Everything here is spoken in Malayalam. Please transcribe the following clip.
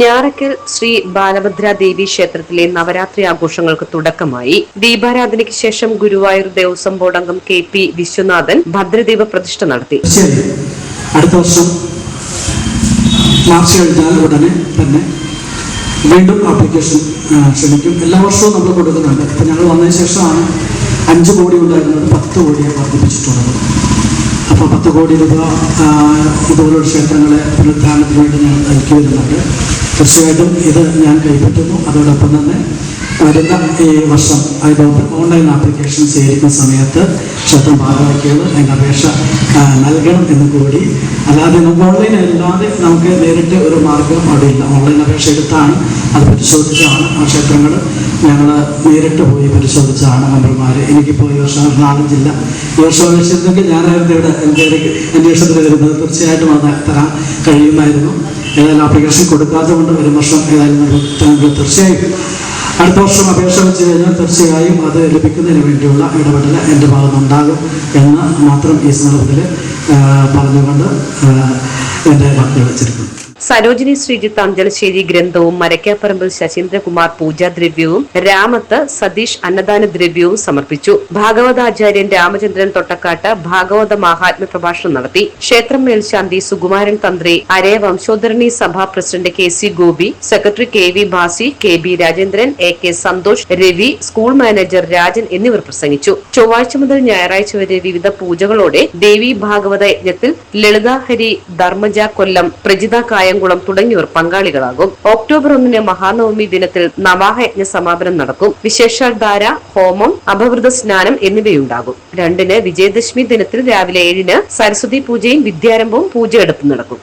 ഞാറക്കൽ ശ്രീ ബാലഭദ്ര ദേവി ക്ഷേത്രത്തിലെ നവരാത്രി ആഘോഷങ്ങൾക്ക് തുടക്കമായി. ദീപാരാധനയ്ക്ക് ശേഷം ഗുരുവായൂർ ദേവസ്വം ബോർഡ് അംഗം കെ പി വിശ്വനാഥൻ ഭദ്രദീപ പ്രതിഷ്ഠ നടത്തി. അടുത്ത വർഷം മാർച്ച് കഴിഞ്ഞാൽ ഉടനെ തന്നെ വീണ്ടും ആപ്ലിക്കേഷൻ ക്ഷണിക്കും. എല്ലാ വർഷവും നമ്മൾ കൊടുക്കുന്നുണ്ട്. ഇപ്പം ഞങ്ങൾ വന്നതിന് ശേഷമാണ് അഞ്ച് കോടി ഉണ്ടായിരുന്നത്. പത്ത് കോടിയാണ് വർദ്ധിപ്പിച്ചിട്ടുള്ളത്. അപ്പോൾ പത്ത് കോടി രൂപ ഇതുപോലുള്ള ക്ഷേത്രങ്ങളെ പുനരുദ്ധാരണത്തിന് വേണ്ടി ഞങ്ങൾ നൽകി വരുന്നുണ്ട് തീർച്ചയായിട്ടും ഇത് ഞാൻ കൈപ്പറ്റുന്നു. അതോടൊപ്പം തന്നെ വരുന്ന ഈ വർഷം അതിലോട്ട് ഓൺലൈൻ ആപ്ലിക്കേഷൻ സ്വീകരിക്കുന്ന സമയത്ത് ക്ഷേത്രം ഭാഗമാക്കിയത് അതിന്റെ അപേക്ഷ നൽകണം എന്ന് കൂടി. അല്ലാതെ നമുക്ക് ഓൺലൈൻ അല്ലാതെ നമുക്ക് നേരിട്ട് ഒരു മാർഗം അവിടെ ഇല്ല ഓൺലൈൻ അപേക്ഷ എടുത്താണ് അത് പരിശോധിച്ചാണ് ആ ക്ഷേത്രങ്ങൾ ഞങ്ങൾ നേരിട്ട് പോയി പരിശോധിച്ചാണ് മെമ്പർമാർ എനിക്കിപ്പോൾ ഈ വർഷം എറണാകുളം ഈ വർഷം അപേക്ഷിച്ചിരുന്നെങ്കിൽ ഞാനായിരുന്നു ഇവിടെ എന്റെ ഇടയ്ക്ക് അന്വേഷണത്തിൽ വരുന്നത്. തീർച്ചയായിട്ടും അത് തരാൻ കഴിയുമായിരുന്നു. ഏതായാലും അപ്ലിക്കേഷൻ കൊടുക്കാത്തത് കൊണ്ട് വരും വർഷം ഏതായാലും തീർച്ചയായും അടുത്ത വർഷം അപേക്ഷ വെച്ച് കഴിഞ്ഞാൽ തീർച്ചയായും അത് ലഭിക്കുന്നതിന് വേണ്ടിയുള്ള ഇടപെടൽ എന്റെ ഭാഗത്തുനിന്നുണ്ടാകും എന്ന് മാത്രം ഈ സന്ദർഭത്തിൽ പറഞ്ഞുകൊണ്ട് എന്റെ വാക്കുകൾ വെച്ചിരിക്കുന്നു. സരോജിനി ശ്രീജിത്ത് അഞ്ചലശ്ശേരി ഗ്രന്ഥവും മരക്കാപ്പറമ്പിൽ ശശീന്ദ്രകുമാർ പൂജാദ്രവ്യവും രാമത്ത് സതീഷ് അന്നദാന ദ്രവ്യവും സമർപ്പിച്ചു. ഭാഗവതാചാര്യൻ രാമചന്ദ്രൻ തൊട്ടക്കാട്ട് ഭാഗവത മഹാത്മ്യ പ്രഭാഷണം നടത്തി. ക്ഷേത്രം മേൽശാന്തി സുകുമാരൻ തന്ത്രി അരേ വംശോധരണി സഭാ president K C Gopi secretary K V Bhasi K B Rajendran A K Santhosh Ravi school manager Rajan എന്നിവർ പ്രസംഗിച്ചു. ചൊവ്വാഴ്ച മുതൽ ഞായറാഴ്ച വരെ വിവിധ പൂജകളോടെ ദേവി ഭാഗവത യജ്ഞത്തിൽ ലളിതാഹരി ധർമ്മജ കൊല്ലം പ്രജിത കായംകുളം തുടങ്ങിയവർ പങ്കാളികളാകും. ഒക്ടോബർ ഒന്നിന് മഹാനവമി ദിനത്തിൽ നവാഹയജ്ഞ സമാപനം നടക്കും. വിശേഷാധാര ഹോമം അപവൃത സ്നാനം എന്നിവയുണ്ടാകും. രണ്ടിന് വിജയദശമി ദിനത്തിൽ രാവിലെ ഏഴിന് സരസ്വതി പൂജയും വിദ്യാരംഭവും പൂജയെടുപ്പും നടക്കും.